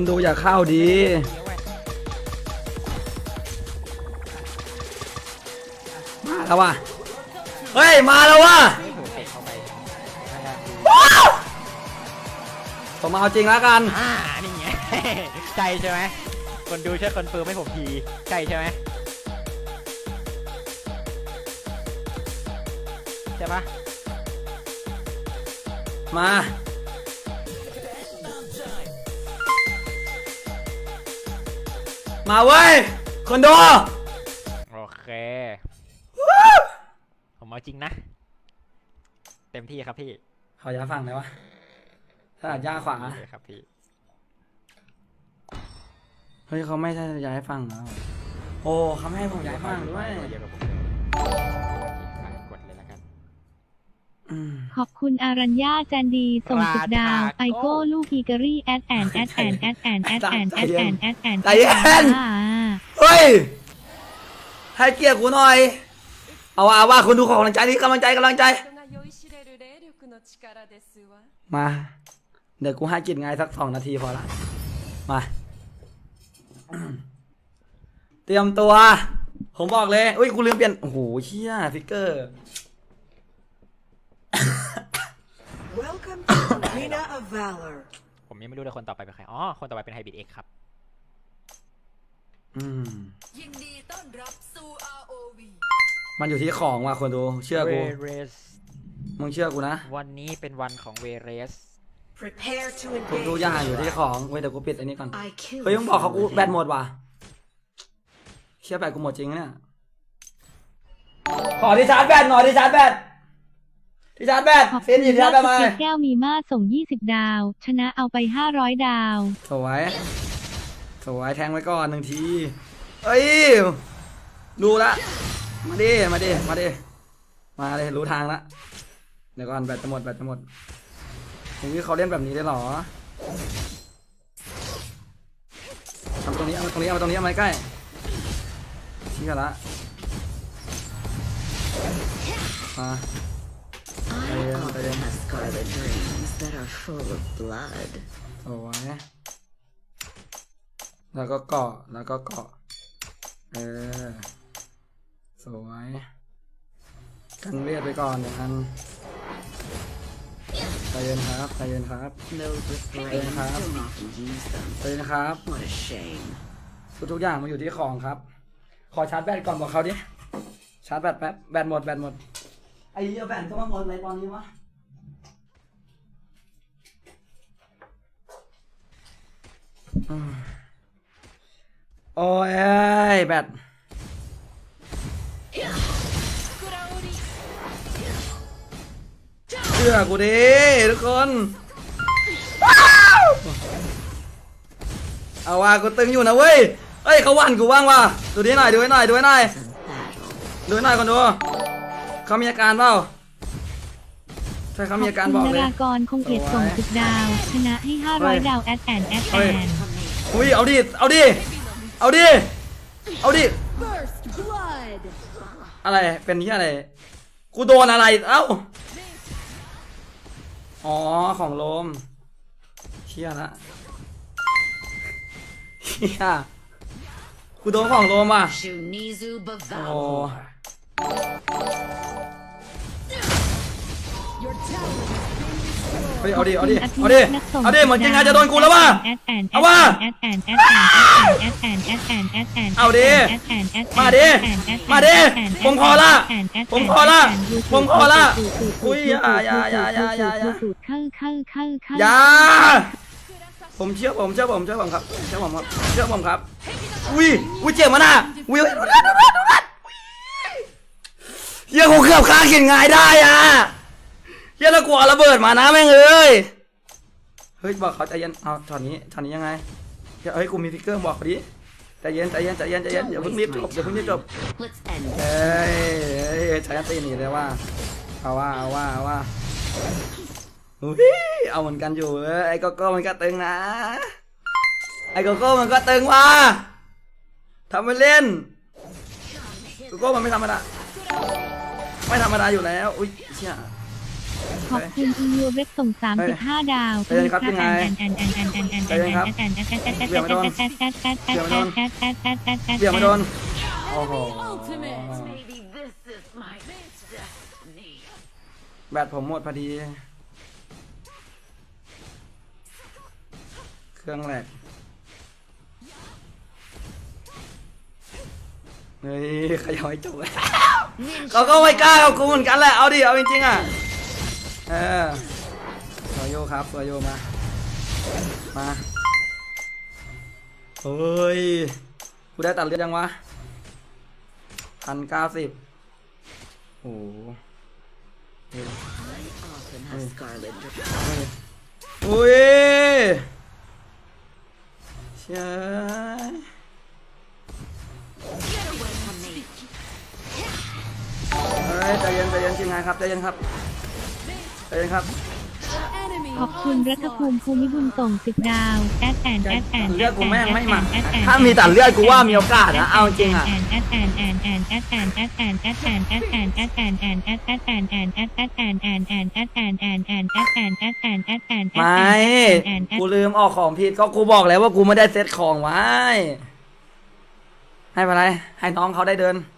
คนดูอย่าเข้าดี มาแล้วว่ะ เฮ้ย มาแล้วว่ะโอ้โหเตะเข้าไปนั่นแหละว้าวผมเอาจริงแล้วกัน อ่า นี่ไง ใจใช่ไหม คนดูช่วยคอนเฟิร์มให้ผมที ใจใช่ไหมใช่ปะมา มาเว้ยคนดูโอเค ผมเอาจริงนะ เต็มที่ครับพี่ขอยาฝั่งเลยวะถ้าย่าขวา โอเคครับพี่ เฮ้ยเขาไม่ใช่ย้ายฝั่งแล้ว โอ้เขาไม่ให้ผมย้ายฝั่งด้วยเดียวกับผม ขอบคุณอารัญญาจันดีส่งสุดดาวไอโก้ลูกฮีกอรี่แอดแอนแอดแอนแอดแอนแอดแอนแอดแอนแอดแอนใจเย็นเฮ้ยให้เกียร์กูหน่อย เอาว่าว่าคนดูขอกำลังใจนี่กำลังใจกำลังใจ มา เดี๋ยวกูให้กินไงสักสองนาทีพอละ มา เตรียมตัว ผมบอกเลย อุ้ยกูลืมเปลี่ยน โอ้โหเชี่ยฟิกเกอร์ to Arena of Valor. ผมยังไม่รู้เลยคนต่อไปเป็นใคร อ๋อ คนต่อไปเป็นไฮบิดเอ็กครับ อืม ยินดีต้อนรับสู่ ROV มันอยู่ที่ของว่ะคนดู เชื่อเวกู เรส มึงเชื่อกูนะ วันนี้เป็นวันของเวเรส Prepare to ทุกทุก engage. อย่างอยู่ที่ของเว้ยเดี๋ยวกูปิดอันนี้ก่อน I kill เฮ้ยมึงบอกเขากู from แบต within. หมดว่ะเชื่อแบตกูหมดจริงนะเนี่ย ขอที่ชาร์จแบตหน่อยที่ชาร์จแบต ที่ชาร์จแบตขอบเฟนคุณที่ชาร์จแบตมาสติกแก้วมีมาส่ง 20 ดาว ชนะเอาไป 500 ดาว สวยสวยแทงไว้ก่อนหนึ่งทีเอ้ยดูละ มาดิ มาดิ มาดิ มาเลยรู้ทางละ เดี๋ยวก่อนแบตจะหมดแบตจะหมดอย่างนี้เขาเล่นแบบนี้ได้เหรอทำตรงนี้เอาตรงนี้เอาตรงนี้เอามาใกล้เชี่ยละมา I Yeah, often have scarlet dreams that are full of blood. สวยแล้วก็เกาะแล้วก็เกาะเออสวยกันเลียดไปก่อนเดี๋ยวกันใจเย็นครับใจเย็นครับ Those with brains Yeah. don't often use them. ใจเย็นครับทุกทุกอย่างมันอยู่ที่ของครับ ขอชาร์จแบตก่อนบอกเขาดิชาร์จแบตแป๊บแบตหมดแบตหมด ไอ้เหี้ยแบตก็มาหมดอะไรตอนนี้วะอืมโอ้ยแบตเชื่อกูดิทุกคนว้าวเอาว่ากูตึงอยู่นะเว้ยเอ้ยเขาหวันกูบ้างว่ะดูดิหน่อยดูให้หน่อยดูให้หน่อย Some battle. ดูให้หน่อยคนดู เขามีอาการเปล่าใช่เขามีอาการขบออบกคุณเลยนารากรคงเอียดส่งสุดดาว ชนะให้เฮ้ย500 ดาวแอดแอนแอดเฮ้แอยนอุ้ยเอาดิเอาดิเอาดิเอาดิ First Blood อะไรเป็นที่อะไรกูโดนอะไรเอ้าอ๋อของโลมเชี่ยละเชี่ยกูโดนของโลมอะ Shunizu โอ้ เฮ้ยเอาดิเอาดิเอาดิเอาดิเหมือนจริงไงจะโดนกูแล้วว่ะแอดแอนเอาว่ะแอดแอนแอดแอนแอดแอนแอดแอนแอดแอนเอาดิแอดแอนแอดแอนมาดิแอดแอนมาดิแอดแอนผมขอละแดแดผมขอละแดแดผมขอละดูดูดูอุ้ยอย่าอย่าอย่าอย่าอย่าอย่าดูดูเข้าเข้าเข้าเข้าอย่าผมเชื่อผมเชื่อผมเชื่อผมครับเชื่อผมครับเชื่อผมครับอุ้ยอุ้ยเจ็บมาน่ะอุ้ยดูนัดดูนัดดูนัดเฮียกูเกือบฆ่าเขียนงายได้อะเฮี ยแล้วกลัวระเบิดมานะแม่งเอ้ยเฮ้ยบอกเขาใจเย็นเอาช็อตนี้ช็อตนี้ยังไงเฮ้ยเฮ้ยกูมีฟิกเกอร์บอกเขาดิใจเย็นใจเย็นใจเย็นใจเย็นอย่าเพิ่งรีบจบอย่าเพิ่งรีบจบ Let's end เอ้ยเอ้ยใช้ตีหนีเลยว่าเอาว่าเอาว่าเอาว่าอุ้ยเอาเหมือนกันอยู่เว้ยไอ้โกโก้มันก็ตึงนะไอ้โกโก้มันก็ตึงว่ะทำไปเล่นโกโก้มันไม่ธรรมดาไม่ธรรมดาอยู่แล้วอุ้ยเชี่ย ขอบคุณอีโยเว็บส่ง 35 ดาวไปเลยครับยังไงไปเลยครับเบี่ยงมาโดนเบี่ยงมาโดนโอ้โหแบตผมหมดพอดี เครื่องแหลกเฮ้ยขยอยจุกเขาก็ไม่กล้ากับกูเหมือนกันแหละ เอาดิ เอาจริงๆอะ เออสวโยครับสวโยมา มาเฮ้ย กูได้ตัดเลือดยังวะพันเก้าสิบโอ้โหอุ้ยเชื่อ from me. เฮ้ยใจเย็นใจเย็นทีมงานครับใจเย็นครับ เย็นครับ Enemy ขอบคุณรัฐภูมิภูมิบุญส่งสิบดาวแอดแอนแอดแอนเลือดกูแม่งไม่มาถ้ามีตัดเลือดกูว่ามีโอกาสนะเอาจริงอะแอนแอดแอนแอนแอนแอดแอนแอดแอนแอดแอนแอดแอนแอดแอนแอนแอดแอนแอนแอนแอดแอนแอนแอนแอดแอนแอนแอนแอดแอนแอดแอนแอดแอนไม่กูลืมออกของผิดก็กูบอกแล้วว่ากูไม่ได้เซ็ตของไว้ ให้ไปไรให้น้องเขาได้เดินข